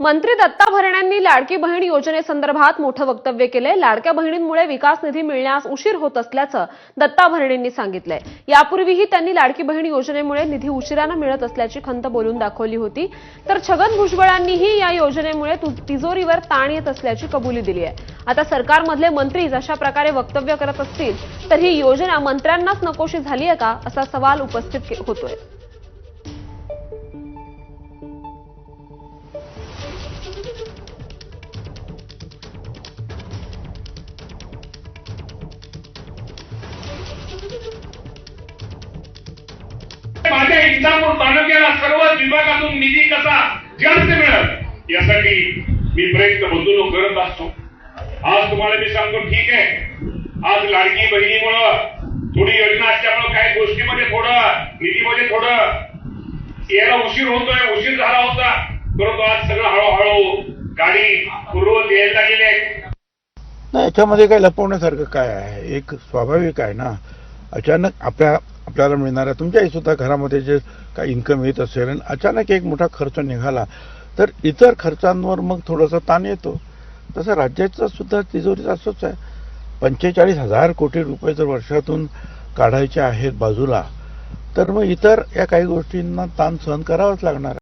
मंत्री दत्ता भरण्यांनी लाडकी बहीण योजनेसंदर्भात मोठं वक्तव्य केलंय. लाडक्या बहिणींमुळे विकास निधी मिळण्यास उशीर होत असल्याचं दत्ता भरणेंनी सांगितलंय. यापूर्वीही त्यांनी लाडकी बहीण योजनेमुळे निधी उशिरानं मिळत असल्याची खंत बोलून दाखवली होती. तर छगन भुजबळांनीही या योजनेमुळे तिजोरीवर ताण येत असल्याची कबुली दिली आहे. आता सरकारमधले मंत्रीच अशा प्रकारे वक्तव्य करत असतील तर ही योजना मंत्र्यांनाच नकोशी झाली आहे का असा सवाल उपस्थित होतोय. इंदापूर तालुक्याला सर्व विभागातून निधी कसा जास्त मिळत यासाठी मी प्रयत्न बंधून करत असतो. आज तुम्हाला मी सांगतो ठीक आहे. आज लाडकी बहिणीमुळं थोडी योजना असल्यामुळं काही गोष्टीमध्ये थोडं निधीमध्ये थोडं यायला उशीर होतोय उशीर झाला होता. परंतु आज सगळं हळूहळू गाडी पूर्वत यायला लागलेली आहे. नाही याच्यामध्ये काही लपवण्यासारखं काय आहे? एक स्वाभाविक आहे ना. अचानक आपल्या आपल्याला मिळणाऱ्या तुमच्याही सुद्धा घरामध्ये जे काही इन्कम येत असेल आणि अचानक एक मोठा खर्च निघाला तर इतर खर्चांवर मग थोडासा ताण येतो. तसं राज्याचं सुद्धा तिजोरीच असंच आहे. पंचेचाळीस हजार कोटी रुपये जर वर्षातून काढायचे आहेत बाजूला तर मग इतर या काही गोष्टींना ताण सहन करावाच लागणार